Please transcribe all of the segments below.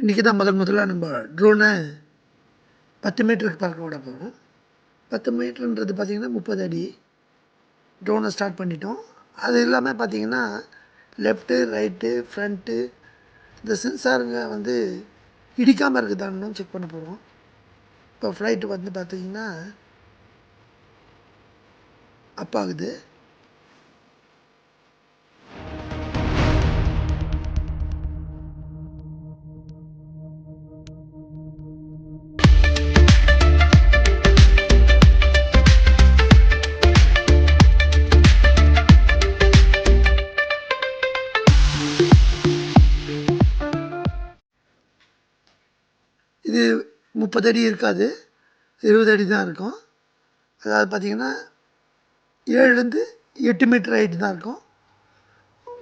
இன்றைக்கி தான் முதல் முதலாக நம்ம ட்ரோனை பத்து மீட்டருக்கு பறக்க விட போகிறோம் பத்து மீட்டருன்றது பார்த்திங்கன்னா முப்பது அடி. ட்ரோனை ஸ்டார்ட் பண்ணிட்டோம். அது இல்லாமல் பார்த்திங்கன்னா லெஃப்ட்டு ரைட்டு ஃப்ரண்ட்டு இந்த சென்சாருங்க வந்து இடிக்காமல் இருக்குதான்னு செக் பண்ண போகிறோம் இப்போ ஃப்ளைட்டு வந்து பார்த்திங்கன்னா அப் ஆகுது. முப்பது அடி இருக்காது. இருபது அடி தான் இருக்கும். அதாவது பார்த்திங்கன்னா ஏழுலேருந்து எட்டு மீட்டர் ஹைட்டு தான் இருக்கும்.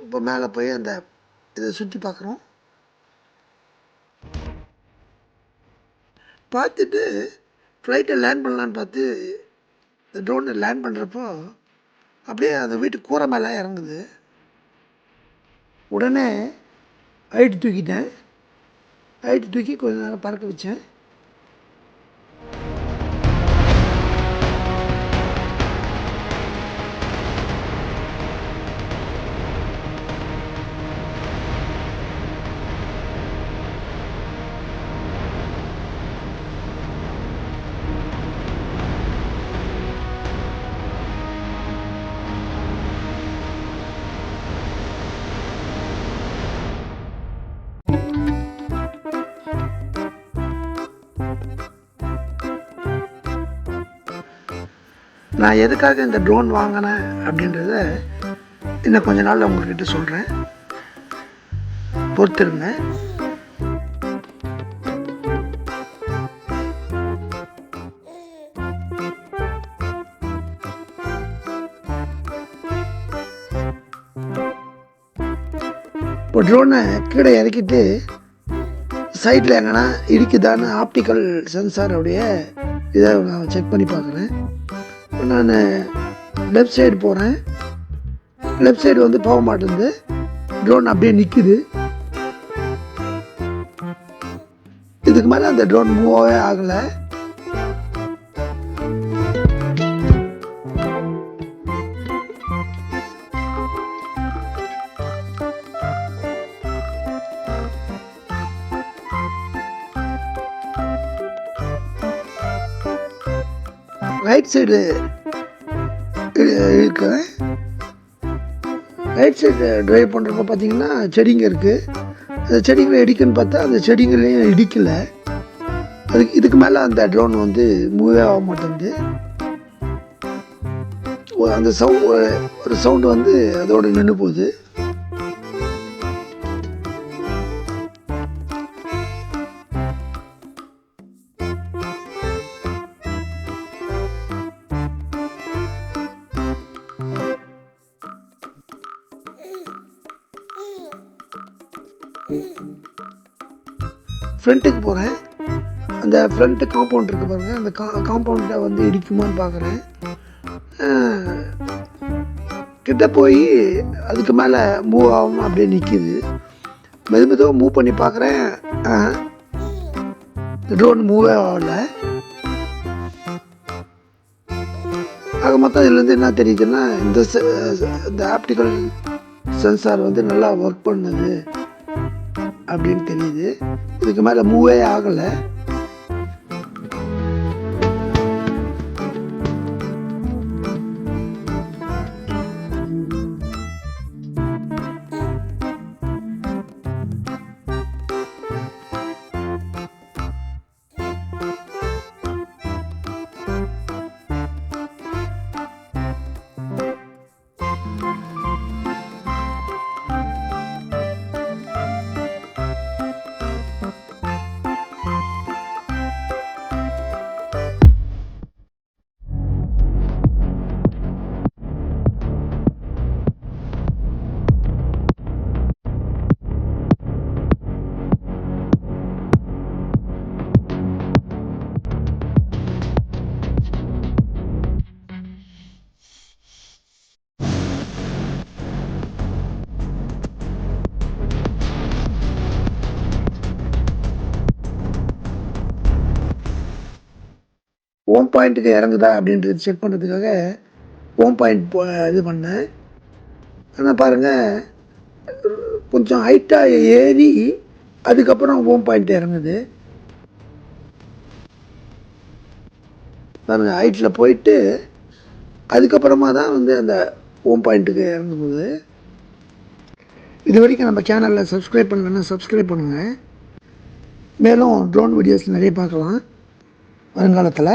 இப்போ மேலே போய் அந்த இதை சுற்றி பார்க்குறோம். பார்த்துட்டு ஃப்ளைட்டை லேண்ட் பண்ணலான்னு பார்த்து இந்த ட்ரோனை லேண்ட் பண்ணுறப்போ அப்படியே அந்த வீட்டு கூரை மேலே இறங்குது. உடனே ஹைட்டு தூக்கிட்டேன். ஹைட்டு தூக்கி கொஞ்ச நேரம் பறக்க வச்சேன். நான் எதுக்காக இந்த ட்ரோன் வாங்கினேன் அப்படின்றத இன்னும் கொஞ்ச நாளில் உங்கள்கிட்ட சொல்கிறேன் பொறுத்திருங்க. இப்போ ட்ரோனை கீழே இறக்கிட்டு சைட்டில் எங்கன்னா இருக்குதான்னு ஆப்டிக்கல் சென்சாருடைய இதை நான் செக் பண்ணி பார்க்குறேன். நான் லெஃப்ட் சைடு போகிறேன் லெஃப்ட் சைடு வந்து போக மாட்டேங்குது ட்ரோன் அப்படியே நிற்குது இதுக்கு மேலே அந்த ட்ரோன் மூவே ஆகலை. ரைட் சைடு uh, இருக்கிறேன் ரைட் சைடு ட்ரைவ் uh, பண்ணுறப்ப பார்த்தீங்கன்னா செடிங்க இருக்குது அந்த செடிங்களை இடிக்குன்னு பார்த்தா அந்த செடிங்களையும் இடிக்கலை. அதுக்கு இதுக்கு மேலே அந்த ட்ரோன் வந்து மூவே ஆக மாட்டேங்குது. அந்த சவுண்ட் ஒரு சவுண்டு வந்து அதோடு நின்று போகுது. ஃப்ரண்ட்டுக்கு போகிறேன் அந்த ஃப்ரண்ட்டு காம்பவுண்ட் இருக்குது பாருங்கள் அந்த கா காம்பவுண்டை வந்து இடிக்குமான்னு பார்க்குறேன் கிட்ட போய் அதுக்கு மேலே மூவ் ஆகாமல் அப்படியே நிற்கிது மெது மெதுவாக மூவ் பண்ணி பார்க்குறேன் ட்ரோன் மூவே ஆகலை. ஆக மொத்தம் இதுலேருந்து என்ன தெரியுதுன்னா இந்த செ- இந்த ஆப்டிக்கல் சென்சார் வந்து நல்லா ஒர்க் பண்ணுது. அப்படின்னு தெரியுது. இதுக்கு மேலே மூவே ஆகலை. ஓம் பாயிண்ட்டுக்கு இறங்குதா அப்படின்றது செக் பண்ணுறதுக்காக ஓம் பாயிண்ட் போ இது பண்ணேன் ஆனால் பாருங்கள் கொஞ்சம் ஹைட்டாக ஏறி அதுக்கப்புறம் ஓம் பாயிண்ட் இறங்குது. பாருங்கள் ஹைட்டில் போயிட்டு அதுக்கப்புறமா தான் வந்து அந்த ஓம் பாயிண்ட்டுக்கு இறங்கும்போது. இது வரைக்கும் நம்ம சேனலில் சப்ஸ்கிரைப் பண்ணலன்னா சப்ஸ்கிரைப் பண்ணுங்கள் மேலும் ட்ரோன் வீடியோஸ் நிறைய பார்க்கலாம். வருங்காலத்தில்.